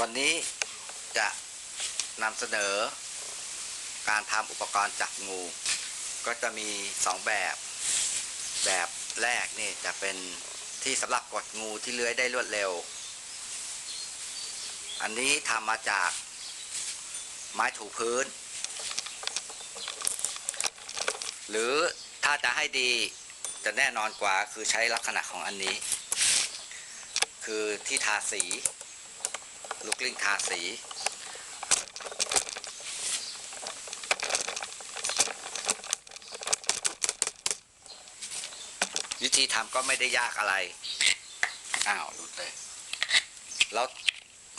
วันนี้จะนำเสนอ การทำอุปกรณ์จับงู ก็จะมีสองแบบ แบบแรกนี่จะเป็นที่สำหรับกดงูที่เลื้อยได้รวดเร็ว อันนี้ทำมาจากไม้ถูพื้น หรือถ้าจะให้ดีจะแน่นอนกว่าคือใช้ลักษณะของอันนี้ คือที่ทาสี ลูกกลิ้งทาสีวิธีทำก็ไม่ได้ยากอะไร อ้าวหลุดเลย แล้ว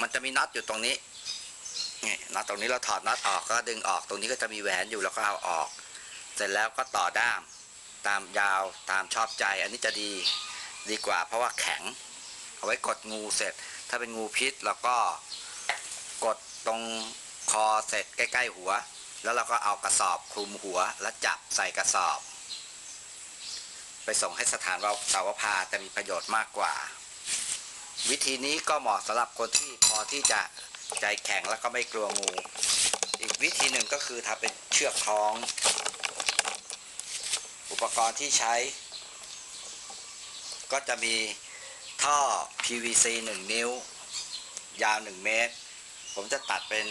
มันจะมีน็อตอยู่ตรงนี้นี่น็อตตรงนี้เราถอดน็อตออกก็ดึงออก ตรงนี้ก็จะมีแหวนอยู่แล้วก็เอาออก เสร็จแล้วก็ต่อด้าม ตามยาวตามชอบใจ อันนี้จะดีดีกว่าเพราะว่าแข็ง เอาไว้กดงูเสร็จถ้าเป็นงูพิษเราก็กดตรงคอเสร็จใกล้ ๆ หัว แล้วเราก็เอากระสอบคลุมหัวแล้วจับใส่กระสอบ ไปส่งให้สถานสาวพาจะมีประโยชน์มากกว่า วิธีนี้ก็เหมาะสำหรับคนที่พอที่จะใจแข็งแล้วก็ไม่กลัวงู อีกวิธีหนึ่งก็คือทำเป็นเชือกคล้อง อุปกรณ์ที่ใช้ ก็จะมีท่อ PVC 1 นิ้ว ยาว 1 เมตร ผมจะตัดเป็น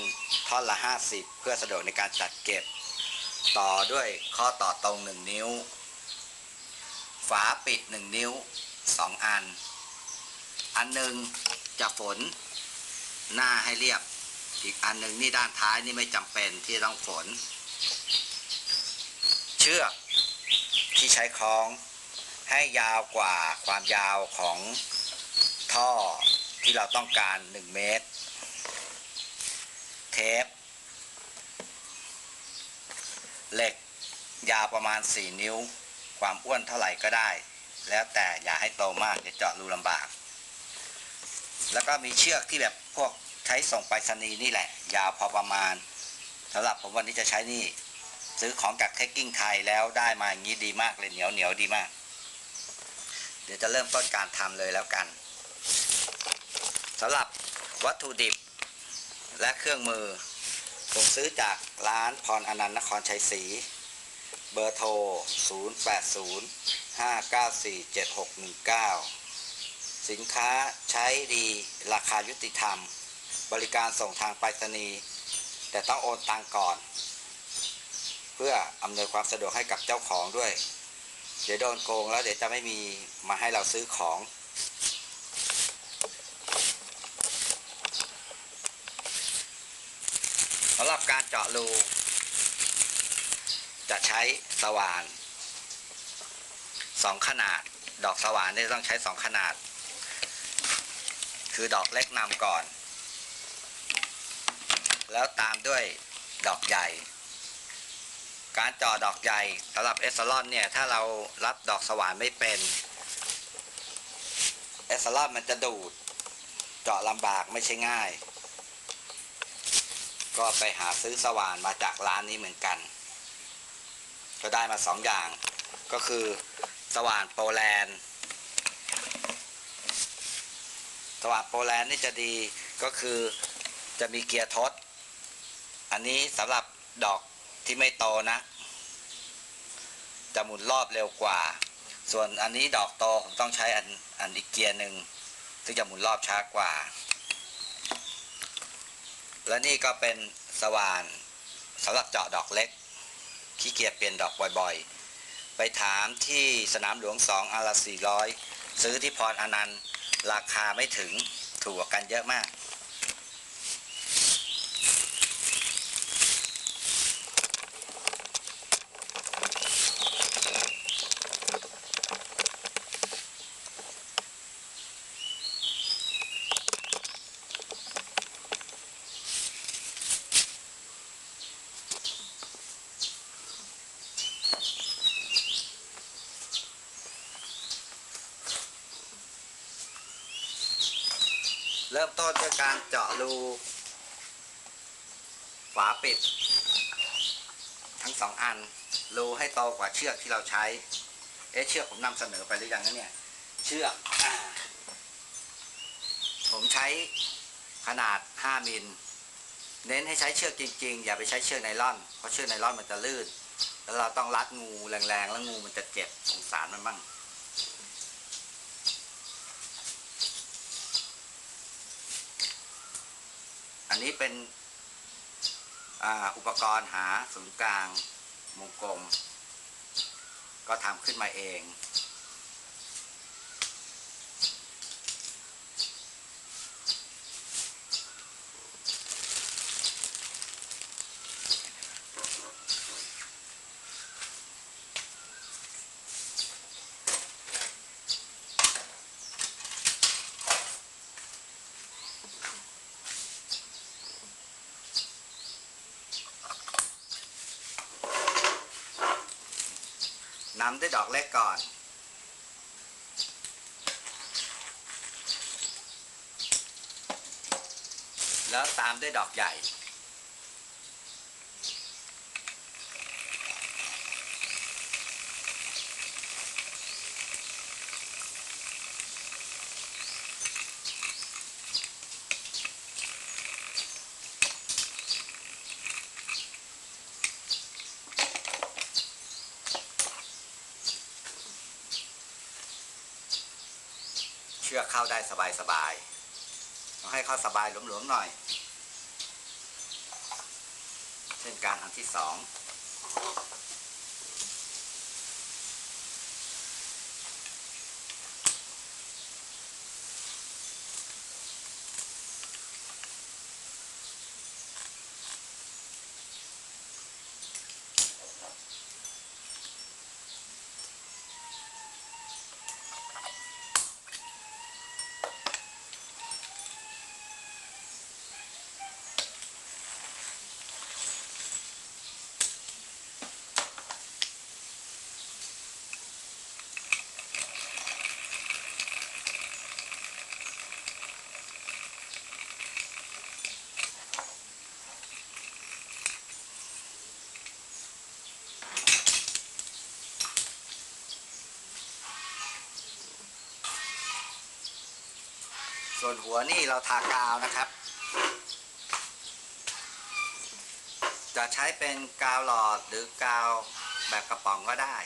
ท่อนละ 50 เพื่อสะดวกในการจัดเก็บ ต่อด้วยข้อต่อตรง 1 นิ้ว ฝาปิด 1 นิ้ว 2 อัน อันหนึ่งจะฝนหน้าให้เรียบ อีกอันหนึ่งนี่ด้านท้ายนี่ไม่จำเป็นที่ต้องฝน เชือกที่ใช้คล้องให้ยาวกว่าความยาวของ ท่อที่เราต้องการ 1 เมตร เทป เหล็กยาวประมาณ 4 นิ้ว ความอ้วนเท่าไหร่ก็ได้ แล้วแต่อย่าให้โตมากจะเจาะรูลำบาก แล้วก็มีเชือกที่แบบพวกใช้ส่งไปรษณีย์นี่แหละ ยาวพอประมาณสำหรับผมวันนี้จะใช้นี่ซื้อของจากเทคกิ้งไทยแล้วได้มาอย่างนี้ดีมากเลยเหนียวเหนียวดีมาก เดี๋ยวจะเริ่มต้นการทำเลยแล้วกัน สำหรับวัตถุดิบและเครื่องมือ ผมซื้อจากร้านพรอนันต์นครชัยศรีเบอร์โทร 0805947619 สินค้าใช้ดีราคายุติธรรม บริการส่งทางไปรษณีย์แต่ต้องโอนตังก่อน เพื่ออำนวยความสะดวกให้กับเจ้าของด้วย เดี๋ยวโดนโกงแล้วเดี๋ยวจะไม่มีมาให้เราซื้อของำหรับการเจาะรู จะใช้สว่านสองขนาด ดอกสว่านเนี่ต้องใช้สองขนาด คือดอกเล็กนำก่อน แล้วตามด้วยดอกใหญ่ การเจาะดอกใหญ่สำหรับเอสซลอนเนี่ย ถ้าเรารับดอกสว่านไม่เป็นเอสซลอนมันจะดูดเจาะลำบากไม่ใช่ง่าย ก็ไปหาซื้อสว่านมาจากร้านนี้เหมือนกัน ก็ได้มาสองอย่าง ก็คือสว่านโปรแลนด์ สว่านโปรแลนด์นี่จะดีก็คือจะมีเกียร์ทด อันนี้สำหรับดอกที่ไม่โตนะ จะหมุนรอบเร็วกว่า ส่วนอันนี้ดอกโตผมต้องใช้อันอันอีกเกียร์หนึ่งซึ่งจะหมุนรอบช้ากว่า และนี่ก็เป็นสว่านสำหรับเจาะดอกเล็ก ขี้เกียจเปลี่ยนดอกบ่อยๆ ไปถามที่สนามหลวงสองอาราสี่ร้อยซื้อที่พรอนันต์ ราคาไม่ถึงถูกกันเยอะมาก เริ่มต้นด้วยการเจาะรูฝาปิด ทั้งสองอัน รูให้โตกว่าเชือกที่เราใช้ เอ๊ะเชือกผมนำเสนอไปหรือยังนะเนี่ย เชือกอผมใช้ขนาด 5 มิล เน้นให้ใช้เชือกจริง ๆ อย่าไปใช้เชือกไนล่อน เพราะเชือกไนล่อนมันจะลื่น แล้วเราต้องรัดงูแรงๆ แล้วงูมันจะเจ็บสงสารมันบ้าง อันนี้เป็นอ,อุปกรณ์หาศูนย์กลางวงกลม ก็ทำขึ้นมาเอง นำด้วยดอกเล็กก่อนแล้วตามด้วยดอกใหญ่ เชื อกเข้าได้สบายๆต้องให้เข้าสบายหลวมๆหน่อย เช่นการอันที่สอง ส่วนหัวนี่เราทากาวนะครับ จะใช้เป็นกาวหลอดหรือกาวแบบกระป๋องก็ได้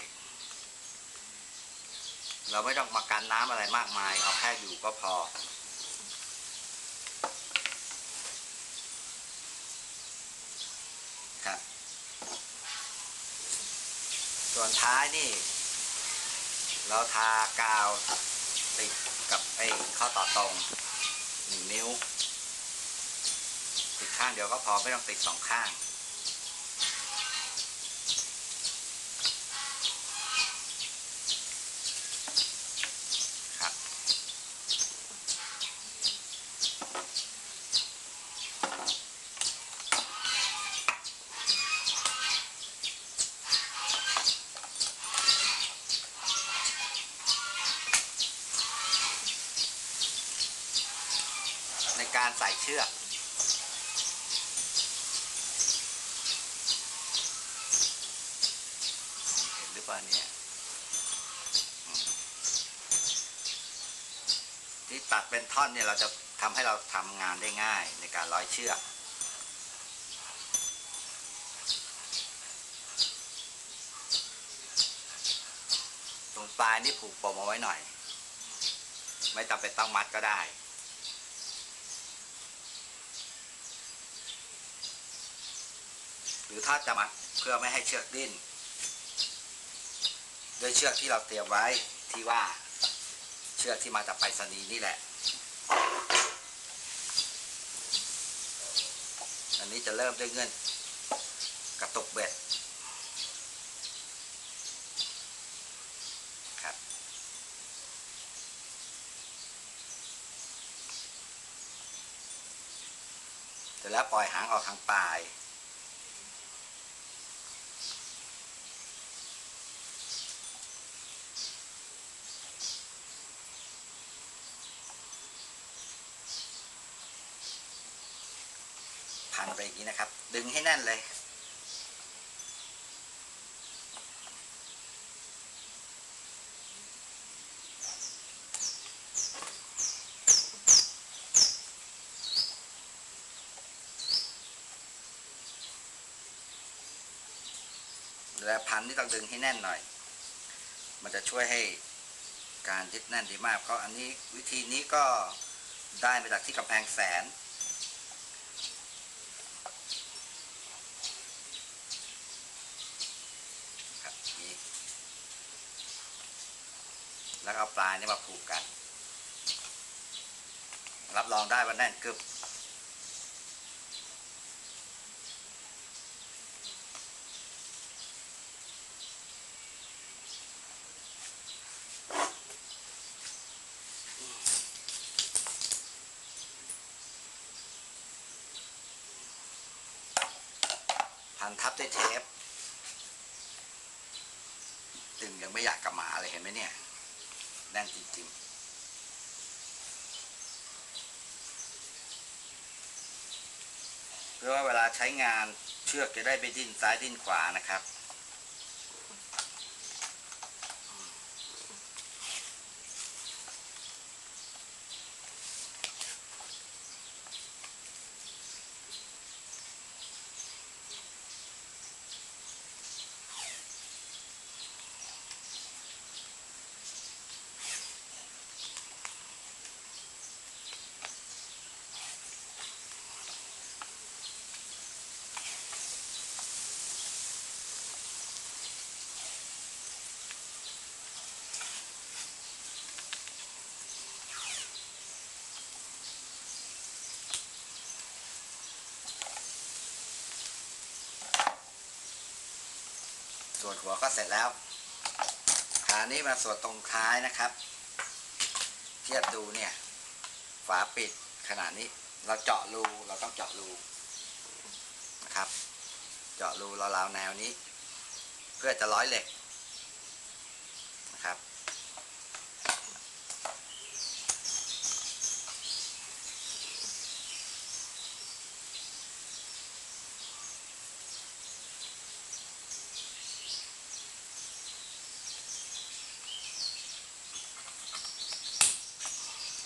เราไม่ต้องมากันน้ำอะไรมากมาย เอาแค่อยู่ก็พอครับส่วนท้ายนี่ เราทากาวติดกับไอ้ข้อต่อตรง หนึ่งนิ้วติดข้างเดียวก็พอไม่ต้องติดสองข้าง ครับ ใน การใส่เชือก เห็นหรือเปล่าเนี่ยที่ตัดเป็นท่อนเนี่ยเราจะทำให้เราทำงานได้ง่ายในการร้อยเชือกตรงปลายนี่ผูกปมเอาไว้หน่อย ไม่จำเป็นต้องมัดก็ได้ หรือถ้าจะมัดเพื่อไม่ให้เชือกดิ้นด้วยเชือกที่เราเตรียมไว้ที่ว่าเชือกที่มาจากไปรษณีย์นี่แหละ อันนี้จะเริ่มด้วยเงื่อนกระตุกเบ็ดครับ เสร็จแล้วปล่อยหางออกทางปลาย นะครับ ดึงให้แน่นเลย และพันที่ต้องดึงให้แน่นหน่อย มันจะช่วยให้การยึดแน่นดีมาก เพราะอันนี้วิธีนี้ก็ได้มาจากที่กำแพงแสน ปลายนี่มาผูกกัน รับรองได้ว่าแน่นกึบพันทับด้วยเทป ดึงยังไม่อยากกลับมาเลยเห็นไหมเนี่ย แน่นจริงๆ เพื่อว่าเวลาใช้งานเชือกจะได้ไปดิ้นซ้ายดิ้นขวานะครับ ส่วนหัวก็เสร็จแล้วขานี้มาส่วนตรงท้ายนะครับ เทียบดูเนี่ย ฝาปิดขนาดนี้ เราเจาะรูเราต้องเจาะรูนะครับ เจาะรูราวๆแนวนี้ เพื่อจะร้อยเหล็กนะครับ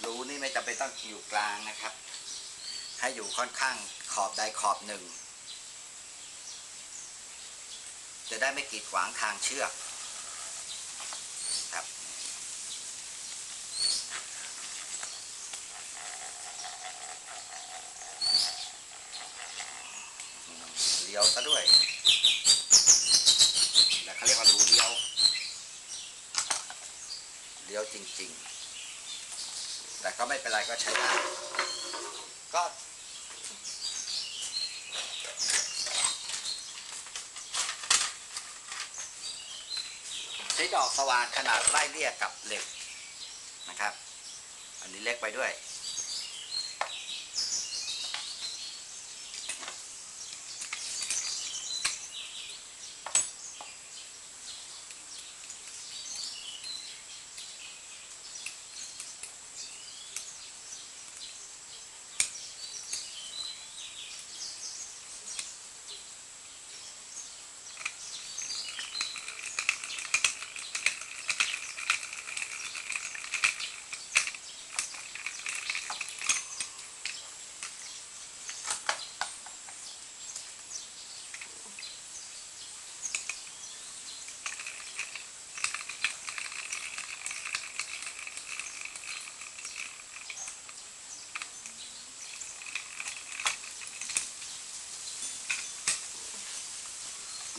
รูนี่ ไม่จำเป็นต้องอยู่กลางนะครับ ให้อยู่ค่อนข้างขอบใดขอบหนึ่ง จะได้ไม่กีดขวางทางเชือกครับเลี้ยวซะด้วยแล้วเขาเรียกว่ารูเลี้ยว เลี้ยวจริง ๆ แต่ก็ไม่เป็นไรก็ใช้ได้ ก็ใช้ดอกสว่านขนาดไล่เลี่ยกับเหล็กนะครับ อันนี้เล็กไปด้วย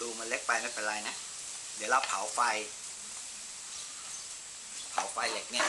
รูมันเล็กไปไม่เป็นไรนะ เดี๋ยวเราเผาไฟ เผาไฟเหล็กเนี่ย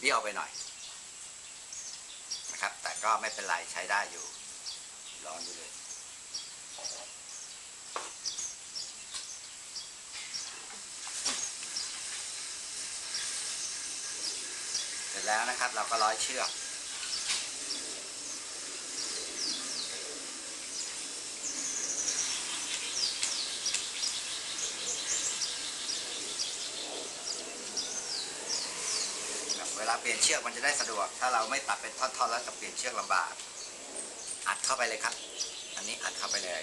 เบี้ยวไปหน่อยนะครับ แต่ก็ไม่เป็นไรใช้ได้อยู่ลองอยู่เลยเสร็จแล้วนะครับ เราก็ร้อยเชือก เวลาเปลี่ยนเชือกมันจะได้สะดวก ถ้าเราไม่ตัดเป็นท่อนๆแล้วจะเปลี่ยนเชือกลำบาก อัดเข้าไปเลยครับ อันนี้อัดเข้าไปเลย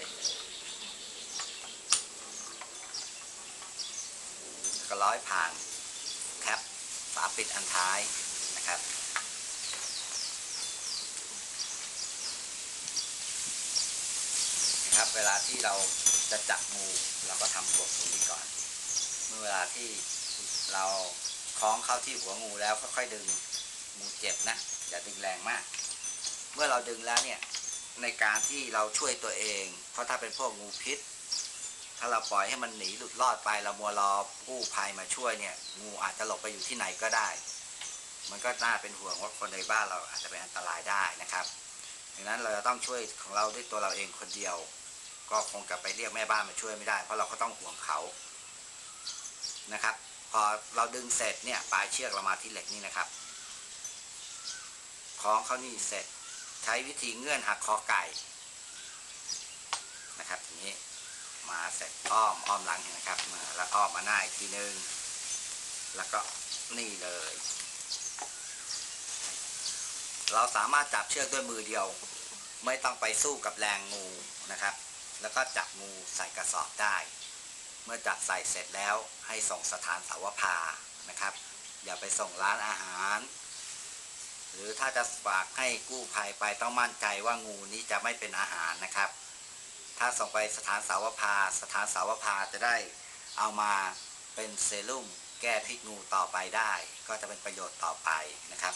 ก็ร้อยผ่านแคปฝาปิดอันท้ายนะครับครับเวลาที่เราจะจับงูเราก็ทำกลบตรงนี้ก่อน เมื่อเวลาที่เรา คล้องเข้าที่หัวงูแล้วค่อยๆดึงงูเจ็บนะอย่าดึงแรงมาก เมื่อเราดึงแล้วเนี่ยในการที่เราช่วยตัวเอง เพราะถ้าเป็นพวกงูพิษ ถ้าเราปล่อยให้มันหนีหลุดรอดไปเรามัวรอกู้ภัยมาช่วยเนี่ย งูอาจจะหลบไปอยู่ที่ไหนก็ได้ มันก็น่าเป็นห่วงว่าคนในบ้านเราอาจจะเป็นอันตรายได้นะครับดังนั้นเราจะต้องช่วยของเราด้วยตัวเราเองคนเดียว ก็คงกลับไปเรียกแม่บ้านมาช่วยไม่ได้ เพราะเราก็ต้องห่วงเขานะครับ พอเราดึงเสร็จเนี่ยปลายเชือกเรามาที่เหล็กนี่นะครับคล้องเขานี่เสร็จใช้วิธีเงื่อนหักคอไก่นะครับอย่างนี้มาเสร็จอ้อมอ้อมหลังเห็นไหมครับมาแล้วอ้อมมาหน้าอีกทีนึง แล้วก็นี่เลย เราสามารถจับเชือกด้วยมือเดียว ไม่ต้องไปสู้กับแรงงูนะครับ แล้วก็จับงูใส่กระสอบได้ เมื่อจับใส่เสร็จแล้วให้ส่งสถานสาวพานะครับ อย่าไปส่งร้านอาหาร หรือถ้าจะฝากให้กู้ภัยไปต้องมั่นใจว่างูนี้จะไม่เป็นอาหารนะครับ ถ้าส่งไปสถานสาวพา สถานสาวพาจะได้เอามาเป็นเซรุ่มแก้พิษงูต่อไปได้ ก็จะเป็นประโยชน์ต่อไปนะครับ